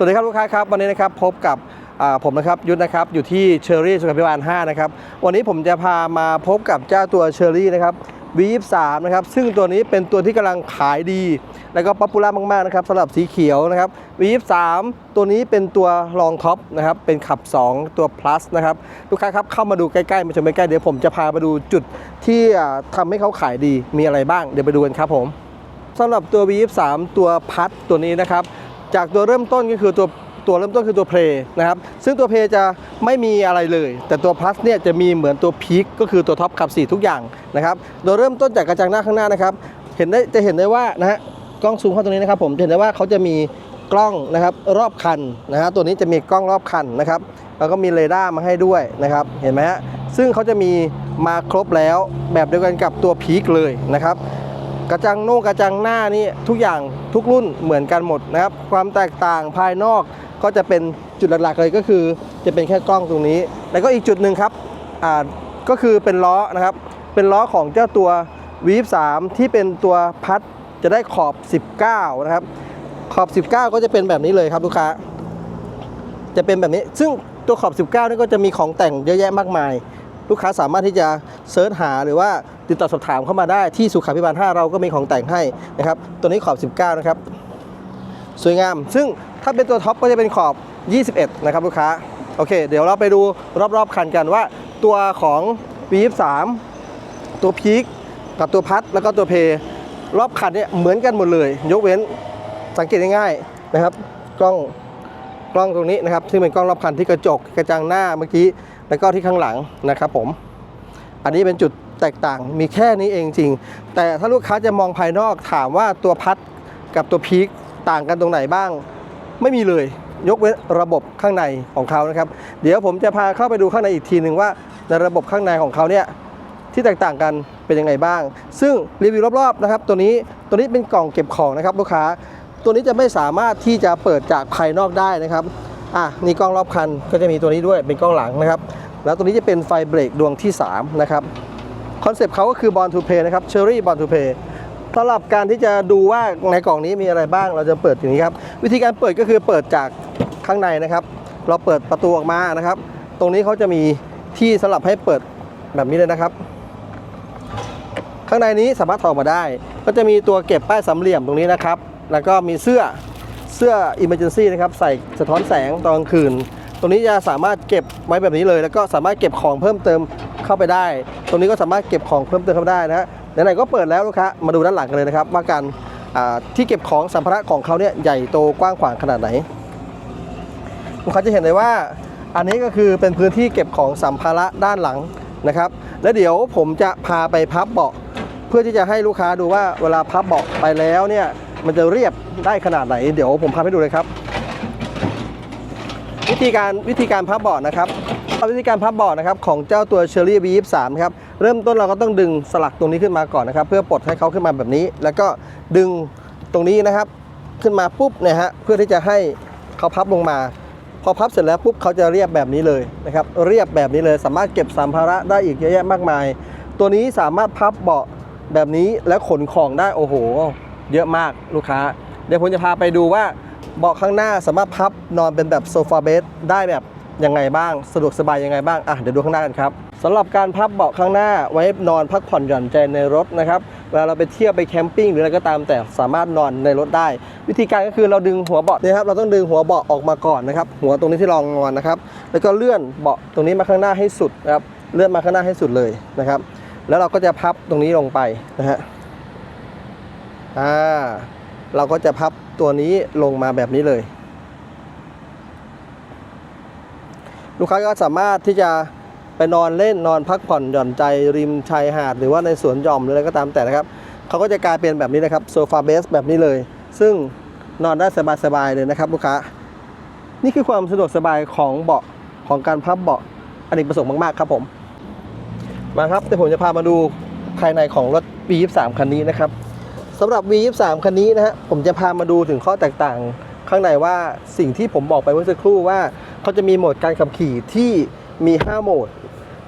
สวัสดีครับลูกค้าครับวันนี้นะครับพบกับผมนะครับยุทธนะครับอยู่ที่เชอรี่สุขภิบาล5นะครับวันนี้ผมจะพามาพบกับเจ้าตัวเชอรี่นะครับ V23 นะครับซึ่งตัวนี้เป็นตัวที่กำลังขายดี แล้วก็ป๊อปปูล่ามากๆนะครับสำหรับสีเขียวนะครับ V23 ตัวนี้เป็นตัวรองท็อปนะครับเป็นขับ 2 ตัว plus นะครับลูกค้าครับเข้ามาดูใกล้ๆมาชมใกล้ๆเดี๋ยวผมจะพามาดูจุดที่อ่าทำให้เขาขายดีมีอะไรบ้างเดี๋ยวไปดูกันครับผมสำหรับตัว V23 ตัวพัดตัวนี้นะครับ จากตัวเริ่มต้นก็คือตัวตัวเริ่มต้นคือตัวเพลนะครับ ซึ่งตัวเพลจะไม่มีอะไรเลย แต่ตัว plus เนี่ยจะมีเหมือนตัวพีคก็คือตัวท็อปขับ 4 ทุกอย่างนะครับ โดยเริ่มต้นจากกระจังหน้าข้างหน้านะครับ เห็นได้จะเห็นได้ว่านะฮะกล้องซูมเข้าตรงนี้นะครับ ผมจะเห็นได้ว่าเขาจะมีกล้องนะครับรอบคันนะฮะตัวนี้จะมีกล้องรอบคันนะครับแล้วก็มีเรดาร์มาให้ด้วยนะครับ เห็นไหมฮะซึ่งเขาจะมีมาครบแล้วแบบเดียวกันกับตัวพีคเลยนะครับ กระจังโน่กระจังหน้านี่ทุกอย่างทุกรุ่นเหมือนกันหมดนะครับ ความแตกต่างภายนอกก็จะเป็นจุดหลักๆเลยก็คือ จะเป็นแค่กล้องตรงนี้ แล้วก็อีกจุดหนึ่งครับอ่าก็คือเป็นล้อนะครับ เป็นล้อของเจ้าตัววีฟ3ที่เป็นตัวพัดจะได้ขอบ 19 นะครับ ขอบ 19 ก็จะเป็นแบบนี้เลยครับลูกค้า จะเป็นแบบนี้ ซึ่งตัวขอบ 19 นี่ก็จะมีของแต่งเยอะแยะมากมาย ลูกค้าสามารถที่จะเซิร์ชหาหรือว่าติดต่อสอบถามเข้ามาได้ที่สุขาพิบาล5เราก็มีของแต่งให้นะครับ ตัวนี้ขอบ 19 นะครับ สวยงาม ซึ่งถ้าเป็นตัวท็อปก็จะเป็นขอบ 21 นะครับลูกค้า โอเค เดี๋ยวเราไปดูรอบๆคันกันว่า ตัวของ V23 ตัวพีคกับตัวพัดแล้วก็ตัวเพรอบคันเนี่ยเหมือนกันหมดเลย ยกเว้นสังเกตง่ายๆนะครับ กล้องกล้องตรงนี้นะครับ ซึ่งเป็นกล้องรอบคันที่กระจกกระจังหน้าเมื่อกี้ แล้วก็ที่ข้างหลังนะครับผม อันนี้เป็นจุดแตกต่างมีแค่นี้เองจริง แต่ถ้าลูกค้าจะมองภายนอกถามว่าตัวพัดกับตัวพีคต่างกันตรงไหนบ้าง ไม่มีเลยยกเว้นระบบข้างในของเขานะครับ เดี๋ยวผมจะพาเข้าไปดูข้างในอีกทีหนึ่งว่าในระบบข้างในของเขาเนี่ยที่แตกต่างกันเป็นยังไงบ้าง ซึ่งรีวิวรอบๆนะครับ ตัวนี้ตัวนี้เป็นกล่องเก็บของนะครับลูกค้า ตัวนี้จะไม่สามารถที่จะเปิดจากภายนอกได้นะครับ อะนี่กล้องรอบคันก็จะมีตัวนี้ด้วยเป็นกล้องหลังนะครับ แล้วตัวนี้จะเป็นไฟเบรกดวงที่ 3 นะครับคอนเซปต์เขาก็คือ Born to Play นะครับ Cherry Born to Play สำหรับการที่จะดูว่าในกล่องนี้มีอะไรบ้างเราจะเปิดอย่างนี้ครับ วิธีการเปิดก็คือเปิดจากข้างในนะครับ เราเปิดประตูออกมานะครับ ตรงนี้เขาจะมีที่สำหรับให้เปิดแบบนี้เลยนะครับ ข้างในนี้สามารถถอดมาได้ ก็จะมีตัวเก็บป้ายสามเหลี่ยมตรงนี้นะครับ แล้วก็มีเสื้อ เสื้อ Emergency นะครับใส่สะท้อนแสงตอนกลางคืน ตรงนี้จะสามารถเก็บไว้แบบนี้เลย แล้วก็สามารถเก็บของเพิ่มเติมเข้าไปได้ ตรงนี้ก็สามารถเก็บของเพิ่มเติมเข้าไปได้นะฮะไหนๆก็เปิดแล้วลูกค้ามาดูด้านหลังกันเลยนะครับว่าการที่เก็บของสัมภาระของเขาเนี่ยใหญ่โตกว้างขวางขนาดไหนลูกค้าจะเห็นเลยว่าอันนี้ก็คือเป็นพื้นที่เก็บของสัมภาระด้านหลังนะครับ แล้วเดี๋ยวผมจะพาไปพับเบาะ เพื่อที่จะให้ลูกค้าดูว่าเวลาพับเบาะไปแล้วเนี่ย มันจะเรียบได้ขนาดไหน เดี๋ยวผมพาให้ดูเลยครับ วิธีการวิธีการพับเบาะนะครับวิธีการพับเบาะนะครับของเจ้าตัว Cherry V23 ครับเริ่มต้นเราก็ต้องดึงสลักตรงนี้ขึ้นมาก่อนนะครับ เพื่อปลดให้เขาขึ้นมาแบบนี้ แล้วก็ดึงตรงนี้นะครับ ขึ้นมาปุ๊บเนี่ยฮะเพื่อที่จะให้เขาพับลงมา พอพับเสร็จแล้วปุ๊บเขาจะเรียบแบบนี้เลยนะครับ เรียบแบบนี้เลย สามารถเก็บสัมภาระได้อีกเยอะแยะมากมาย ตัวนี้สามารถพับเบาะแบบนี้แล้วขนของได้โอ้โห เยอะมากลูกค้า เดี๋ยวผมจะพาไปดูว่าเบาะข้างหน้าสามารถพับนอนเป็นแบบโซฟาเบสได้แบบยังไงบ้างสะดวกสบายยังไงบ้างอะเดี๋ยวดูข้างหน้ากันครับสำหรับการพับเบาะข้างหน้าไว้นอนพักผ่อนหย่อนใจในรถนะครับเวลาเราไปเที่ยวไปแคมปิ้งหรืออะไรก็ตามแต่สามารถนอนในรถได้ วิธีการก็คือเราดึงหัวเบาะนี่ยครับเราต้องดึงหัวเบาะออกมาก่อนนะครับ หัวตรงนี้ที่รองนอนนะครับ แล้วก็เลื่อนเบาะตรงนี้มาข้างหน้าให้สุดนะครับเลื่อนมาข้างหน้าให้สุดเลยนะครับ แล้วเราก็จะพับตรงนี้ลงไปนะฮะ อ่าเราก็จะพับตัวนี้ลงมาแบบนี้เลย ลูกค้าก็สามารถที่จะไปนอนเล่นนอนพักผ่อนหย่อนใจริมชายหาด หรือว่าในสวนหย่อมหรืออะไรก็ตามแต่นะครับเขาก็จะกลายเป็นแบบนี้นะครับโซฟาเบสแบบนี้เลย ซึ่งนอนได้สบายๆเลยนะครับลูกค้า นี่คือความสะดวกสบายของเบาะของการพับเบาะอเนกประสงค์มากๆครับผม มาครับเดี๋ยวผมจะพามาดูภายในของรถ V23 คันนี้นะครับ สำหรับ V23 คันนี้นะฮะผมจะพามาดูถึงข้อแตกต่าง ข้างในว่าสิ่งที่ผมบอกไปเมื่อสักครู่ว่าเขาจะมีโหมดการขับขี่ที่มี 5 โหมด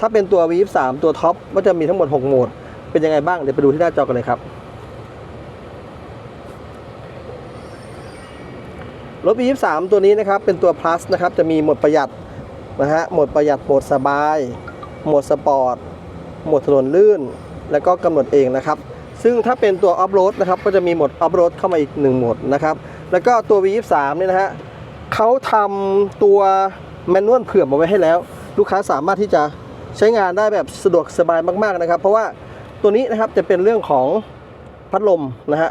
ถ้าเป็นตัว V23 ตัวท็อปก็จะมีทั้งหมด 6 โหมด เป็นยังไงบ้าง เดี๋ยวไปดูที่หน้าจอกันเลยครับ รถ B23 ตัวนี้นะครับเป็นตัว plus นะครับจะมีโหมดประหยัดนะฮะโหมดประหยัดโหมดสบาย โหมดสปอร์ตโหมดถนนลื่น แล้วก็กำหนดเองนะครับ ซึ่งถ้าเป็นตัวออฟโรดนะครับก็จะมีโหมดออฟโรดเข้ามาอีก1โหมดนะครับแล้วก็ตัว V23 เนี่ยนะฮะเขาทำตัวแมนนวลเผื่อมาไว้ให้แล้ว ลูกค้าสามารถที่จะใช้งานได้แบบสะดวกสบายมากๆนะครับ เพราะว่าตัวนี้นะครับจะเป็นเรื่องของพัดลมนะฮะ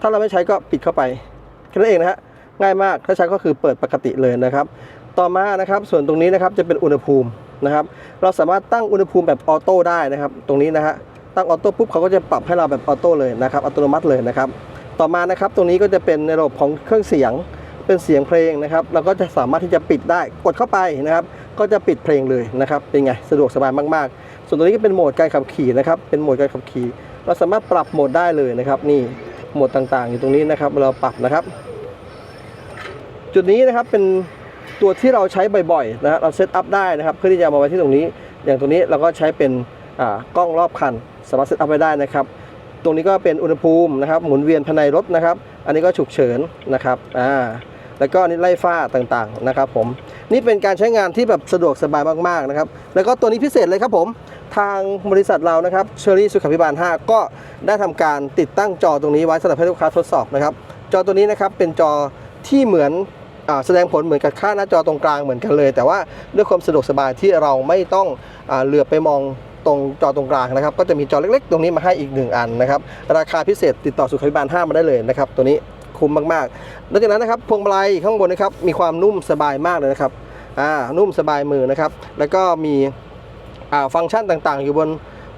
ถ้าเราไม่ใช้ก็ปิดเข้าไปแค่นั้นเองนะฮะง่ายมากถ้าใช้ก็คือเปิดปกติเลยนะครับ ต่อมานะครับส่วนตรงนี้นะครับจะเป็นอุณหภูมินะครับ เราสามารถตั้งอุณหภูมิแบบออโต้ได้นะครับ ตรงนี้นะฮะ ตั้งออโต้ปุ๊บเขาก็จะปรับให้เราแบบออโต้เลยนะครับอัตโนมัติเลยนะครับต่อมานะครับตรงนี้ก็จะเป็นในระบบของเครื่องเสียงเป็นเสียงเพลงนะครับเราก็จะสามารถที่จะปิดได้กดเข้าไปนะครับ ก็จะปิดเพลงเลยนะครับ เป็นไงสะดวกสบายมากๆ ส่วนตรงนี้ก็เป็นโหมดการขับขี่นะครับเป็นโหมดการขับขี่ เราสามารถปรับโหมดได้เลยนะครับ นี่โหมดต่างๆ อยู่ตรงนี้นะครับเราปรับนะครับ จุดนี้นะครับเป็นตัวที่เราใช้บ่อยๆนะฮะเราเซตอัพได้นะครับเพื่อที่จะมาไว้ที่ตรงนี้ อย่างตรงนี้เราก็ใช้เป็นกล้องรอบคัน สามารถเซตอัพไว้ได้นะครับ ตรงนี้ก็เป็นอุณหภูมินะครับ หมุนเวียนภายในรถนะครับ อันนี้ก็ฉุกเฉินนะครับอ่าแล้วก็อันนี่ไล่ฟ้าต่างๆนะครับผมนี่เป็นการใช้งานที่แบบสะดวกสบายมากๆนะครับ แล้วก็ตัวนี้พิเศษเลยครับผม ทางบริษัทเรานะครับเชอรี่สุขาพิบาล 5 ก็ได้ทำการติดตั้งจอตรงนี้ไว้สำหรับให้ลูกค้าทดสอบนะครับ จอตัวนี้นะครับเป็นจอที่เหมือนอแสดงผลเหมือนกับค่าหน้าจอตรงกลางเหมือนกันเลย แต่ว่าด้วยความสะดวกสบายที่เราไม่ต้องอเหลือบไปมอง ตรงจอตรงกลางนะครับ ก็จะมีจอเล็กๆ ตรงนี้มาให้อีกหนึ่งอันนะครับ ราคาพิเศษติดต่อสุขาพิบาล5มาได้เลยนะครับ ตัวนี้คุ้มมากๆนอกจากนั้นนะครับพวงมาลัยข้างบนนะครับมีความนุ่มสบายมากเลยนะครับอ่านุ่มสบายมือนะครับ แล้วก็มีอ่าฟังก์ชันต่างๆ อยู่บน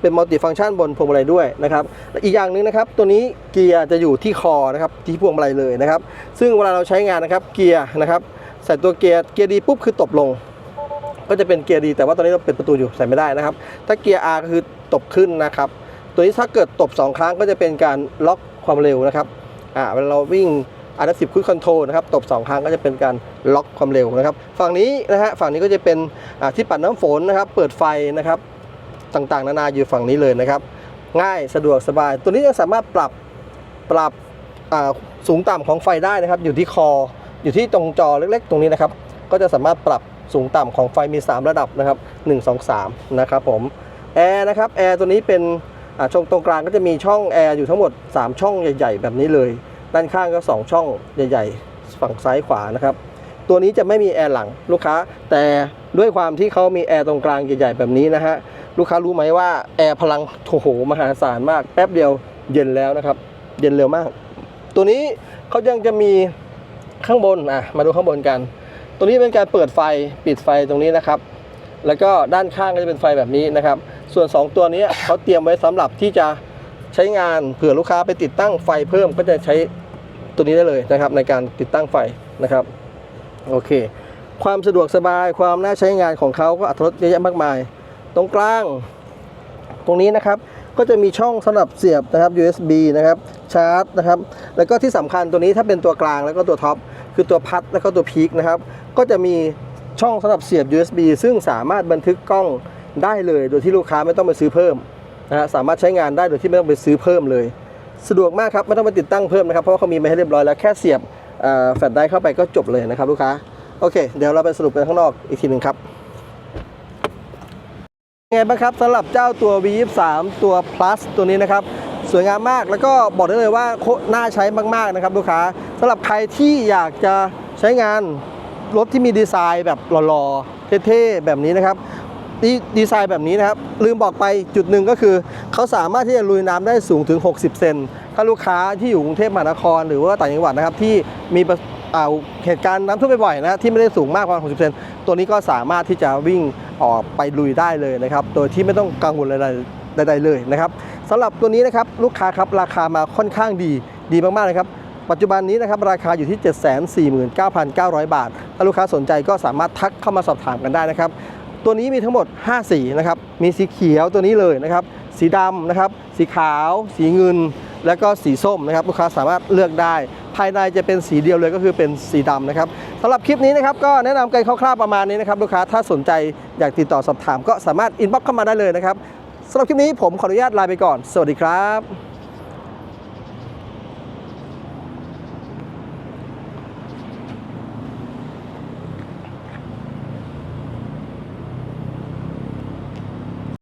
เป็นมัลติฟังก์ชันบนพวงมาลัยด้วยนะครับอีกอย่างหนึ่งนะครับ ตัวนี้เกียร์จะอยู่ที่คอนะครับที่พวงมาลัยเลยนะครับ ซึ่งเวลาเราใช้งานนะครับเกียร์นะครับใส่ตัวเกียร์เกียร์ดีปุ๊บคือตบลง ก็จะเป็นเกียร์ดีแต่ว่าตอนนี้เราเปิดประตูอยู่ใส่ไม่ได้นะครับ ถ้าเกียร์ R ก็คือตบขึ้นนะครับ ตัวนี้ถ้าเกิดตบ 2 ครั้งก็จะเป็นการล็อกความเร็วนะครับอ่าเวลาเราวิ่งอันดับสิบคุยคอนโทรลนะครับตบ 2 ครั้งก็จะเป็นการล็อกความเร็วนะครับ ฝั่งนี้นะฮะฝั่งนี้ก็จะเป็นที่ปัดน้ำฝนนะครับ เปิดไฟนะครับต่างๆ นานาอยู่ฝั่งนี้เลยนะครับ ง่ายสะดวกสบาย ตัวนี้ยังสามารถปรับปรับสูงต่ำของไฟได้นะครับ อยู่ที่คอ อยู่ที่ตรงจอเล็ก ๆ ตรงนี้นะครับ ก็จะสามารถปรับ สูงต่ำของไฟมี 3 ระดับนะครับ1 2 3นะครับผมแอร์นะครับแอร์ตัวนี้เป็นช่องตรงกลางก็จะมีช่องแอร์อยู่ทั้งหมด 3 ช่องใหญ่ๆ แบบนี้เลย ด้านข้างก็ 2 ช่องใหญ่ ๆ ฝั่งซ้ายขวานะครับตัวนี้จะไม่มีแอร์หลังลูกค้า แต่ด้วยความที่เขามีแอร์ตรงกลางใหญ่ๆ แบบนี้นะฮะลูกค้ารู้ไหมว่าแอร์พลังโอ้โหมหาศาลมากแป๊บเดียวเย็นแล้วนะครับ เย็นเร็วมาก ตัวนี้เขายังจะมีข้างบนอะมาดูข้างบนกัน ตัวนี้เป็นการเปิดไฟปิดไฟตรงนี้นะครับ แล้วก็ด้านข้างก็จะเป็นไฟแบบนี้นะครับ ส่วน 2 ตัวนี้เขาเตรียมไว้สำหรับที่จะใช้งานเผื่อลูกค้าไปติดตั้งไฟเพิ่มก็จะใช้ตัวนี้ได้เลยนะครับ ในการติดตั้งไฟนะครับโอเค ความสะดวกสบายความน่าใช้งานของเขาก็อัตรสเยอะแยะมากมาย ตรงกลาง ตรงนี้นะครับก็จะมีช่องสำหรับเสียบนะครับ USB นะครับชาร์จนะครับ แล้วก็ที่สำคัญตัวนี้ถ้าเป็นตัวกลางแล้วก็ตัวท็อปคือตัวพัดแล้วก็ตัวพีคนะครับ ก็จะมีช่องสำหรับเสียบ USB ซึ่งสามารถบันทึกกล้องได้เลย โดยที่ลูกค้าไม่ต้องไปซื้อเพิ่มนะฮะสามารถใช้งานได้โดยที่ไม่ต้องไปซื้อเพิ่มเลย สะดวกมากครับไม่ต้องไปติดตั้งเพิ่มนะครับเพราะว่าเขามีมาให้เรียบร้อยแล้วแค่เสียบแฟลชไดรฟ์เข้าไปก็จบเลยนะครับลูกค้าโอเค เดี๋ยวเราไปสรุปกันข้างนอกอีกทีหนึ่งครับไงบ้างครับสำหรับเจ้าตัว V23 ตัว plus ตัวนี้นะครับสวยงามมากแล้วก็บอกได้เลยว่าโคน่าใช้มากๆนะครับลูกค้าสำหรับใครที่อยากจะใช้งาน รถที่มีดีไซน์แบบหล่อๆเท่ๆแบบนี้นะครับดีดีไซน์แบบนี้นะครับ ลืมบอกไปจุดหนึ่งก็คือ เขาสามารถที่จะลุยน้ำได้สูงถึง 60 เซนถ้าลูกค้าที่อยู่กรุงเทพมหานคร หรือว่าต่างจังหวัดนะครับ ที่มีประอ่าเหตุการณ์น้ำท่วมบ่อยๆนะฮะที่ไม่ได้สูงมากกว่า 60 เซนตัวนี้ก็สามารถที่จะวิ่งออกไปลุยได้เลยนะครับ โดยที่ไม่ต้องกังวลอะไรใดๆเลยนะครับสำหรับตัวนี้นะครับลูกค้าครับราคามาค่อนข้างดีดีมากๆนะครับปัจจุบันนี้นะครับราคาอยู่ที่ 749,900 บาท ถ้าลูกค้าสนใจก็สามารถทักเข้ามาสอบถามกันได้นะครับตัวนี้มีทั้งหมด 5 สีนะครับ มีสีเขียวตัวนี้เลยนะครับ สีดำนะครับ สีขาว สีเงิน แล้วก็สีส้มนะครับ ลูกค้าสามารถเลือกได้ ภายในจะเป็นสีเดียวเลยก็คือเป็นสีดำนะครับสำหรับคลิปนี้นะครับก็แนะนำกันคร่าวๆประมาณนี้นะครับ ลูกค้าถ้าสนใจอยากติดต่อสอบถามก็สามารถอินบ็อกซ์เข้ามาได้เลยนะครับสำหรับคลิปนี้ผมขออนุญาตลาไปก่อน สวัสดีครับ